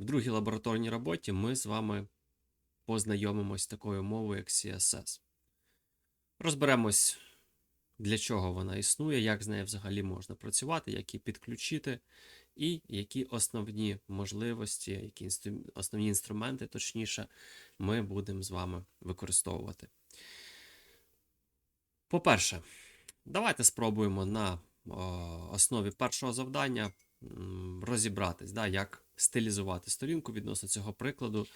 В другій лабораторній роботі ми з вами познайомимось з такою мовою, як CSS. Розберемось, для чого вона існує, як з нею взагалі можна працювати, як її підключити, і які основні можливості, які інстру- основні інструменти, точніше, ми будемо з вами використовувати. По-перше, давайте спробуємо на о, основі першого завдання розібратись, да, як стилізувати сторінку відносно цього прикладу,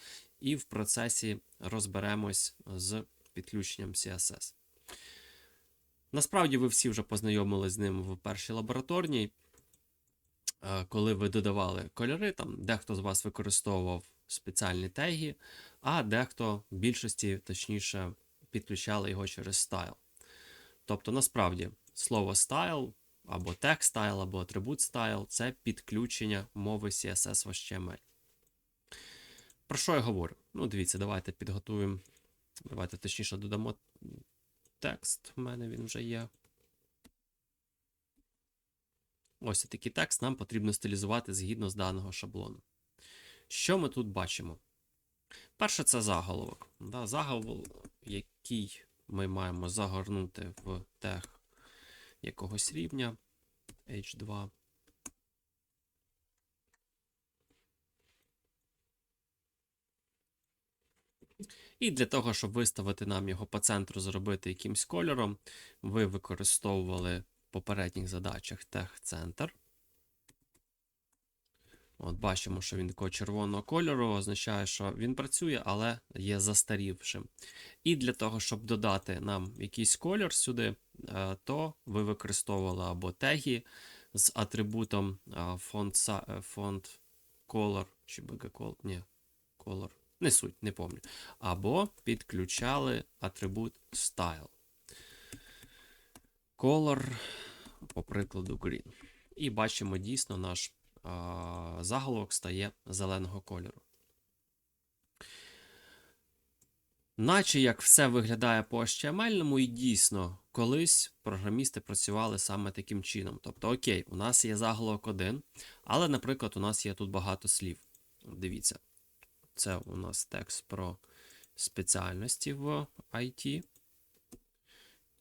і в процесі розберемось з підключенням CSS. Насправді ви всі вже познайомились з ним в першій лабораторній, е, коли ви додавали кольори, там дехто з вас використовував спеціальні теги, а дехто в більшості, точніше, підключали його через style. Тобто, насправді, слово style або тег style, або атрибут style це підключення мови CSS в HTML. Про що я говорю? Ну, дивіться, давайте підготуємо. Давайте точніше додамо текст. У мене він вже є. Ось такий текст нам потрібно стилізувати згідно з даного шаблону. Що ми тут бачимо? Перше, це заголовок. Да, заголовок, який ми маємо загорнути в тег якогось рівня H2. І для того, щоб виставити нам його по центру, зробити якимсь кольором, ви використовували в попередніх задачах тег-центр. От Бачимо, що він такого червоного кольору, означає, що він працює, але є застарівшим. І для того, щоб додати нам якийсь кольор сюди, е, то ви використовували або теги з атрибутом е, font, е, font color чи bg ні, color, не суть, не помню. Або підключали атрибут style. Color, по прикладу, green. І бачимо дійсно наш заголовок стає зеленого кольору. Наче як все виглядає по HTML, і дійсно колись програмісти працювали саме таким чином. Тобто, окей, у нас є заголовок один, але, наприклад, у нас є тут багато слів. Дивіться, це у нас текст про спеціальності в IT.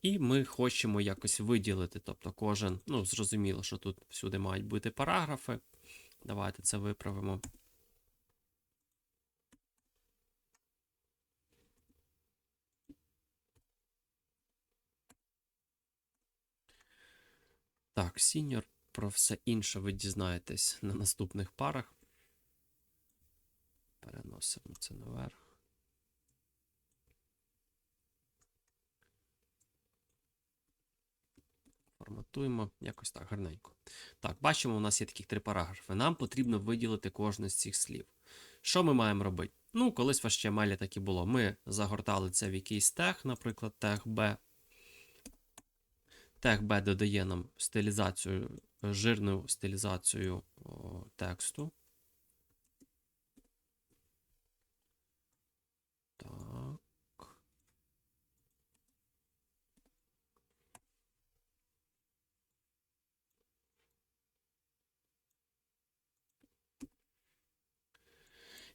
І ми хочемо якось виділити. Тобто, кожен, ну, зрозуміло, що тут всюди мають бути параграфи. Давайте це виправимо. Так, сіньор, про все інше ви дізнаєтесь на наступних парах. Переносимо це наверх. Форматуємо якось так гарненько. Так, бачимо, у нас є таких три параграфи. Нам потрібно виділити кожне з цих слів. Що ми маємо робити? Ну, колись в HTML так і було. Ми загортали це в якийсь тег, наприклад, тег B. Тег B додає нам стилізацію, жирну стилізацію о, тексту.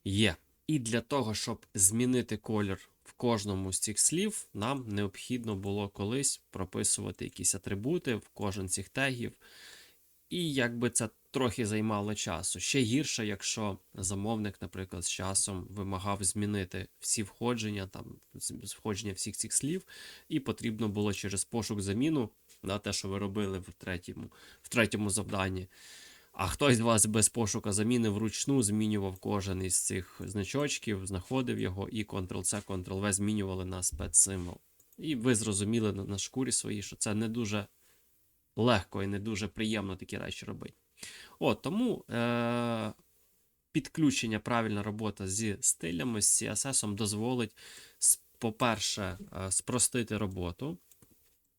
Є. І для того, щоб змінити колір в кожному з цих слів, нам необхідно було колись прописувати якісь атрибути в кожен з цих тегів. І якби це трохи займало часу. Ще гірше, якщо замовник, наприклад, з часом вимагав змінити всі входження, там входження всіх цих слів, і потрібно було через пошук заміну на те, що ви робили в третьому, в третьому завданні. А хтось з вас без пошука заміни вручну змінював кожен із цих значочків, знаходив його і Ctrl-C, Ctrl-V змінювали на спецсимвол. І ви зрозуміли на, шкурі своїй, що це не дуже легко і не дуже приємно такі речі робити. От, тому е- підключення, правильна робота зі стилями, з CSS дозволить, по-перше, е, спростити роботу.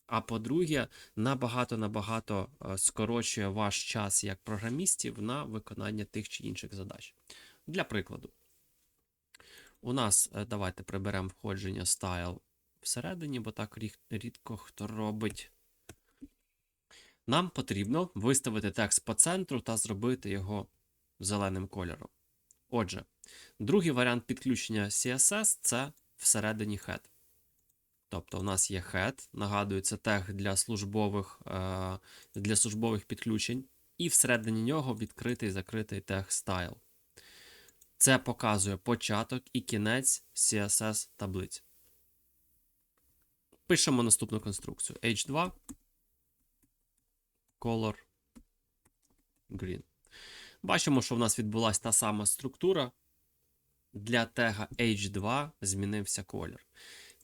А по-друге, набагато-набагато е, скорочує ваш час як програмістів на виконання тих чи інших задач. Для прикладу, у нас е, давайте приберемо входження style всередині, бо так рідко хто робить. Нам потрібно виставити текст по центру та зробити його зеленим кольором. Отже, другий варіант підключення CSS це всередині head. Тобто у нас є head, нагадую, це тег для службових, е, для службових підключень, і всередині нього відкритий закритий тег style. Це показує початок і кінець CSS таблиць. Пишемо наступну конструкцію: H2 color green. Бачимо, що в нас відбулася та сама структура. Для тега H2 змінився колір.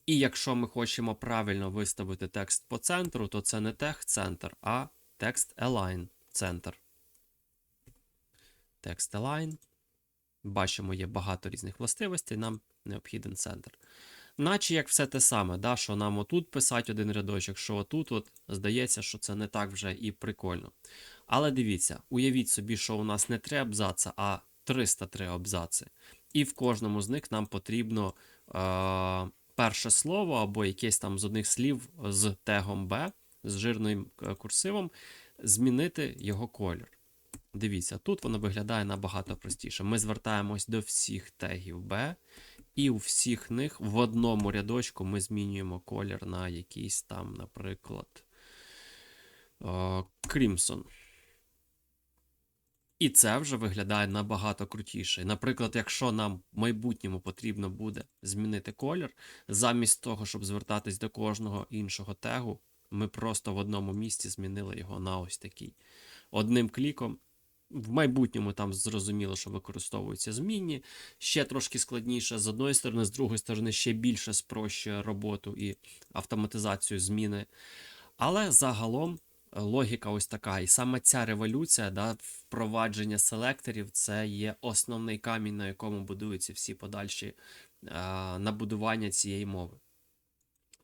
І якщо ми хочемо правильно виставити текст по центру, то це не тег центр, а текст align центр. Текст align. Бачимо, є багато різних властивостей, нам необхіден центр. Наче як все те саме, да, що нам отут писати один рядочок, що отут, от, здається, що це не так вже і прикольно. Але дивіться, уявіть собі, що у нас не 3 абзаци, а 303 абзаци. І в кожному з них нам потрібно е, перше слово або якесь там з одних слів з тегом B, з жирним е, курсивом, змінити його колір. Дивіться, тут воно виглядає набагато простіше. Ми звертаємось до всіх тегів B, і у всіх них в одному рядочку ми змінюємо колір на якийсь там, наприклад, е, Crimson. І це вже виглядає набагато крутіше. Наприклад, якщо нам в майбутньому потрібно буде змінити колір, замість того, щоб звертатись до кожного іншого тегу, ми просто в одному місці змінили його на ось такий. Одним кліком. В майбутньому там зрозуміло, що використовуються змінні. Ще трошки складніше з одної сторони, з другої сторони, ще більше спрощує роботу і автоматизацію зміни. Але загалом логіка ось така. І саме ця революція, да, впровадження селекторів, це є основний камінь, на якому будуються всі подальші е, набудування цієї мови.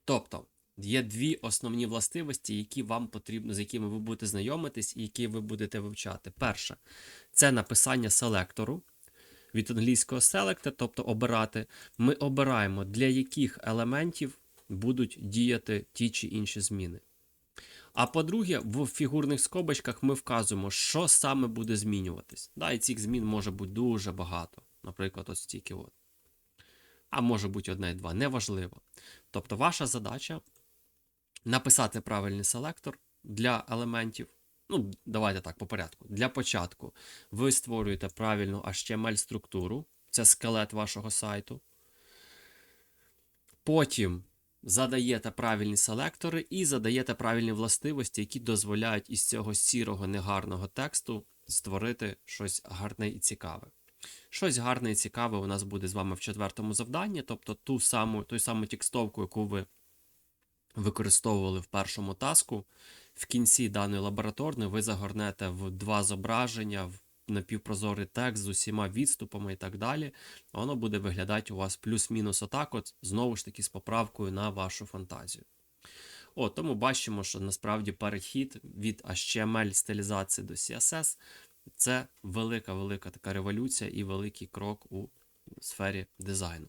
Тобто, є дві основні властивості, які вам потрібно, з якими ви будете знайомитись і які ви будете вивчати. Перше, це написання селектору. Від англійського selected, тобто обирати, ми обираємо, для яких елементів будуть діяти ті чи інші зміни. А по-друге, в фігурних скобочках ми вказуємо, що саме буде змінюватись. Да, І цих змін може бути дуже багато. Наприклад, ось стільки от. А може бути одне і два. Неважливо. Тобто, ваша задача написати правильний селектор для елементів. Ну, давайте так, по порядку. Для початку ви створюєте правильну HTML-структуру, це скелет вашого сайту. Потім задаєте правильні селектори і задаєте правильні властивості, які дозволяють із цього сірого негарного тексту створити щось гарне і цікаве. Щось гарне і цікаве у нас буде з вами в четвертому завданні, тобто ту саму, ту саму текстовку, яку ви використовували в першому таску. В кінці даної лабораторної ви загорнете в два зображення, в напівпрозорий текст з усіма відступами і так далі. Воно буде виглядати у вас плюс-мінус отак, от, знову ж таки, з поправкою на вашу фантазію. О, тому бачимо, що насправді перехід від HTML стилізації до CSS це велика-велика така революція і великий крок у сфері дизайну.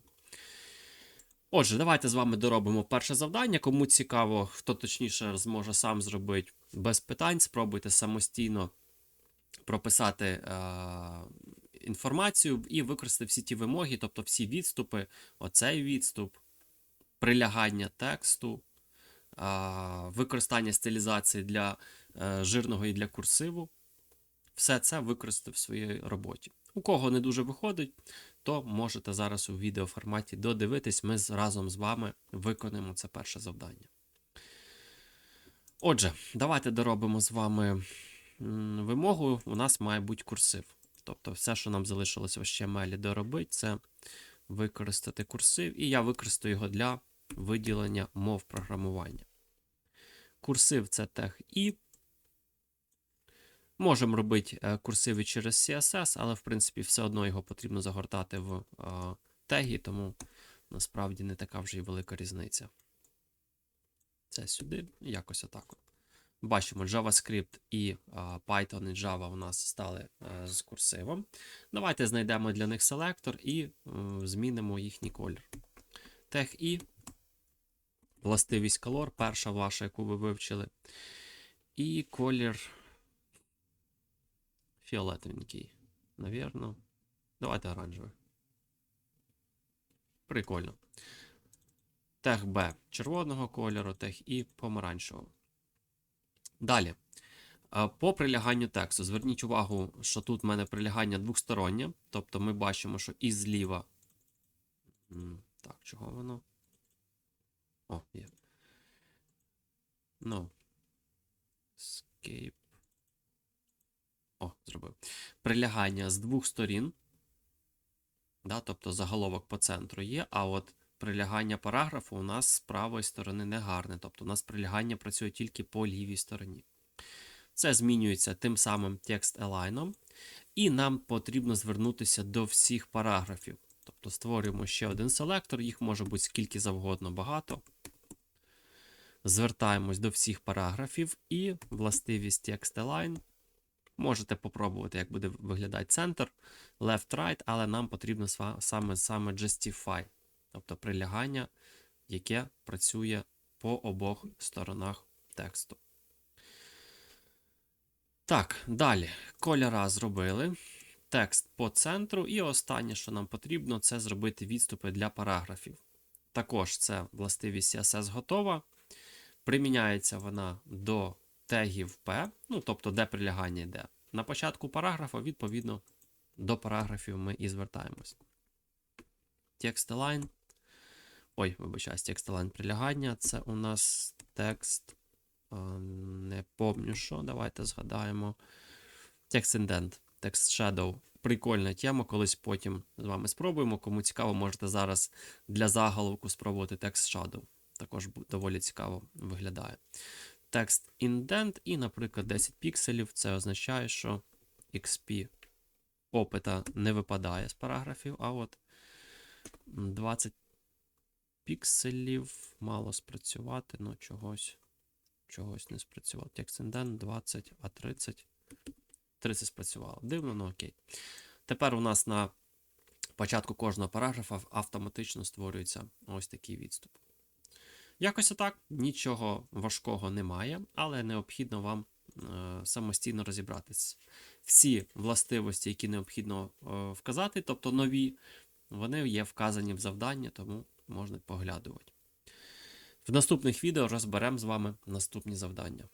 Отже, давайте з вами доробимо перше завдання. Кому цікаво, хто точніше зможе сам зробити без питань, спробуйте самостійно прописати е, інформацію і використати всі ті вимоги, тобто всі відступи, оцей відступ, прилягання тексту, е, використання стилізації для е, жирного і для курсиву. Все це використати в своїй роботі. У кого не дуже виходить, то можете зараз у відеоформаті додивитись, ми разом з вами виконаємо це перше завдання. Отже, давайте доробимо з вами вимогу. У нас має бути курсив. Тобто, все, що нам залишилося в HTML доробити, це використати курсив, і я використаю його для виділення мов програмування. Курсив це тег І. Можемо робити е, курсиви через CSS, але в принципі все одно його потрібно загортати в е, теги, тому насправді не така вже й велика різниця. Це сюди, якось отак. Бачимо, JavaScript і е, Python і Java у нас стали з курсивом. Давайте знайдемо для них селектор і змінимо їхній колір. Тег І, властивість color, перша ваша, яку ви вивчили. І колір фіолетовенький, навірно. Давайте оранжевий. Прикольно. Тег Б червоного кольору, тег І помаранчевого. Далі. Е, По приляганню тексту. Зверніть увагу, що тут в мене прилягання двостороннє. Тобто ми бачимо, що і зліва. Так, чого воно? О, є. Ну. Escape. О, зробив. Прилягання з двох сторін. Да, тобто заголовок по центру є, а от прилягання параграфу у нас з правої сторони не гарне. Тобто у нас прилягання працює тільки по лівій стороні. Це змінюється тим самим текст елайном. І нам потрібно звернутися до всіх параграфів. Тобто створюємо ще один селектор, їх може бути скільки завгодно багато. Звертаємось до всіх параграфів і властивість text align. Можете попробувати, як буде виглядати центр, left, right, але нам потрібно саме, саме justify, тобто прилягання, яке працює по обох сторонах тексту. Так, далі. Кольора зробили. Текст по центру. І останнє, що нам потрібно, це зробити відступи для параграфів. Також це властивість CSS готова. Приміняється вона до тегів P, ну тобто де прилягання йде. На початку параграфа, відповідно, до параграфів ми і звертаємось. Text align. Ой, вибачаюсь, text align прилягання. Це у нас текст. Не помню що. Давайте згадаємо. Text indent, text shadow. Прикольна тема, колись потім з вами спробуємо. Кому цікаво, можете зараз для заголовку спробувати text shadow. Також доволі цікаво виглядає. Текст indent і, наприклад, 10 пікселів. Це означає, що XP опита не випадає з параграфів, а от м, 20 пікселів мало спрацювати, ну чогось, чогось не спрацював. Текст indent 20, а 30. 30 спрацювало. Дивно, ну окей. Тепер у нас на початку кожного параграфа автоматично створюється ось такий відступ. Якось отак, нічого важкого немає, але необхідно вам е, самостійно розібратись. Всі властивості, які необхідно е, вказати, тобто нові, вони є вказані в завданні, тому можна поглядувати. В наступних відео розберемо з вами наступні завдання.